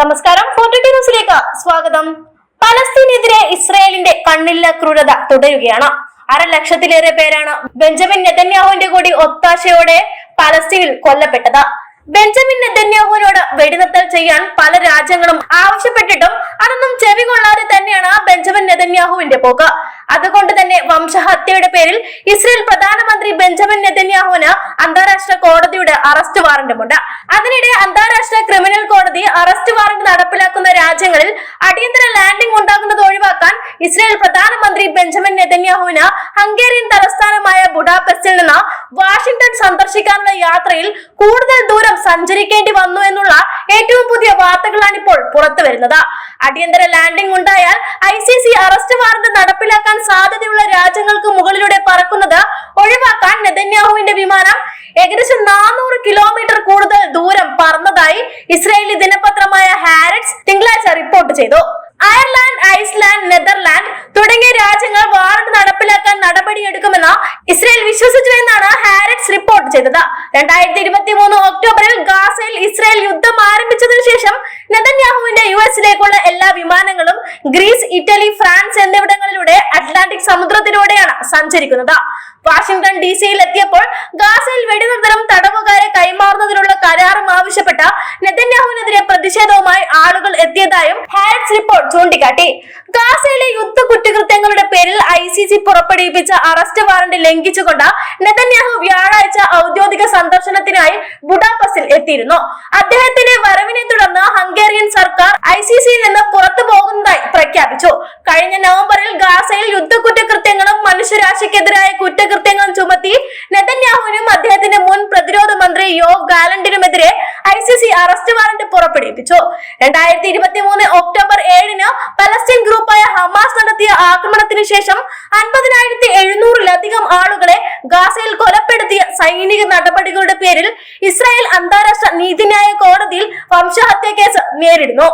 നമസ്കാരം ന്യൂസിലേക്ക് സ്വാഗതം. പലസ്തീനെതിരെ ഇസ്രായേലിന്റെ കണ്ണില്ല ക്രൂരത തുടരുകയാണ്. അര ലക്ഷത്തിലേറെ പേരാണ് ബെഞ്ചമിൻ നെതന്യാഹുവിന്റെ കൂടി ഒത്താശയോടെ പലസ്തീനിൽ കൊല്ലപ്പെട്ടത്. ബെഞ്ചമിൻ നെതന്യാഹുവിനോട് വെടിനിർത്തൽ ചെയ്യാൻ പല രാജ്യങ്ങളും ആവശ്യപ്പെട്ടിട്ടും അതൊന്നും ചെവി കൊള്ളാതെ തന്നെയാണ് ബെഞ്ചമിൻ നെതന്യാഹുവിന്റെ പോക്ക്. അതുകൊണ്ട് തന്നെ വംശഹത്യയുടെ പേരിൽ ഇസ്രയേൽ പ്രധാനമന്ത്രി ബെഞ്ചമിൻ നെതന്യാഹുവിന് അന്താരാഷ്ട്ര കോടതിയുടെ അറസ്റ്റ് വാറന്റുമുണ്ട്. അതിനിടെ അന്താരാഷ്ട്ര ക്രിമിനൽ കോടതി അറസ്റ്റ് വാറന്റ് നടപ്പിലാക്കുന്ന രാജ്യങ്ങളിൽ അടിയന്തര ലാൻഡിംഗ് ഉണ്ടാകുന്നത് ഒഴിവാക്കാൻ ഇസ്രയേൽ പ്രധാനമന്ത്രി ബെഞ്ചമിൻ നെതന്യാഹുവിന് ഹംഗേറിയൻ തലസ്ഥാനമായ ബുഡാപെസ്റ്റിൽ നിന്ന് വാഷിംഗ്ടൺ സന്ദർശിക്കാനുള്ള യാത്രയിൽ കൂടുതൽ ദൂരം സഞ്ചരിക്കേണ്ടി വന്നു എന്നുള്ള ഏറ്റവും പുതിയ വാർത്തകളാണ് ഇപ്പോൾ പുറത്തു വരുന്നത്. അടിയന്തര ലാൻഡിംഗ് ഉണ്ടായാൽ I C C arrest warrant നടപ്പിലാക്കാൻ സാധ്യതയുള്ള രാജ്യങ്ങൾക്ക് മുകളിലൂടെ പറക്കുന്നത് ഒഴിവാക്കാൻ നെതന്യാഹുവിന്റെ വിമാനം ഏകദേശം നാനൂറ് കിലോമീറ്റർ കൂടുതൽ ദൂരം പറന്നതായി ഇസ്രായേലി ദിനപത്രമായ ഹാരറ്റ്സ് തിങ്കളാഴ്ച റിപ്പോർട്ട് ചെയ്തു. അയർലാൻഡ് ഐസ്ലാൻഡ് നെതർലാൻഡ് തുടങ്ങിയ രാജ്യങ്ങൾ വാറന്റ് നടപ്പിലാക്കാൻ നടപടിയെടുക്കുമെന്ന് ഇസ്രായേൽ വിശ്വസിച്ചു എന്നാണ് ഹാരറ്റ്സ് റിപ്പോർട്ട് ചെയ്തത്. രണ്ടായിരത്തി ഇരുപത്തി മൂന്ന് ഒക്ടോബറിൽ ഇസ്രായേൽ യുദ്ധം ആരംഭിച്ചതിനു ശേഷം നെതന്യാഹുവിന്റെ യു എസിലേക്കുള്ള എല്ലാ വിമാനങ്ങളും ഗ്രീസ് ഇറ്റലി ഫ്രാൻസ് എന്നിവിടങ്ങളിലൂടെ അറ്റ്ലാന്റിക് സമുദ്രത്തിലൂടെയാണ് സഞ്ചരിക്കുന്നത്. വാഷിംഗ്ടൺ ഡി സിയിൽ എത്തിയപ്പോൾ ഗാസയിൽ വെടിനിർത്തലും തടവുകാരെ കൈമാറുന്നതിനുള്ള കരാറും ആവശ്യപ്പെട്ട നെതന്യാഹുവിനെതിരെ പ്രതിഷേധവുമായി ആളുകൾ എത്തിയതായും ഹാരിസ് റിപ്പോർട്ട് ചൂണ്ടിക്കാട്ടി. ഗാസയിലെ യുദ്ധ കുറ്റകൃത്യങ്ങളുടെ പേരിൽ ഐ സി സി പുറപ്പെടുവിപ്പിച്ച അറസ്റ്റ് വാറന്റ് ലംഘിച്ചുകൊണ്ട് നെതന്യാഹു വ്യാഴാഴ്ച സന്ദർശനത്തിനായി ബുഡാപസിൽ എത്തിയിരുന്നു. അദ്ദേഹത്തിന്റെ വരവിനെ തുടർന്ന് ഹംഗേറിയൻ സർക്കാർ ഐ സി സിയിൽ നിന്ന് പുറത്തു പോകുന്നതായി പ്രഖ്യാപിച്ചു. കഴിഞ്ഞ നവംബറിൽ ഗാസയിൽ യുദ്ധ കുറ്റകൃത്യങ്ങളും മനുഷ്യരാശിക്കെതിരായ കുറ്റകൃത്യങ്ങളും ചുമത്തി നെതന്യാഹുവിനും അദ്ദേഹത്തിന്റെ മുൻ പ്രതിരോധ മന്ത്രി Yoav ഗാലന്റിനുമെതിരെ I C C arrest warrant പുറപ്പെടുവിപ്പിച്ചു. രണ്ടായിരത്തി ഇരുപത്തി മൂന്ന് ഒക്ടോബർ ഏഴിന് പലസ്തീൻ ഗ്രൂപ്പായ ഹമാസ് നടത്തിയ ആക്രമണത്തിന് ശേഷം അൻപതിനായിരത്തി എഴുന്നൂറിലധികം ആളുകളെ സൈനിക നടപടികളുടെ പേരിൽ ഇസ്രായേൽ അന്താരാഷ്ട്ര നീതിന്യായ കോടതിയിൽ വംശഹത്യ കേസ് നേരിടുന്നു.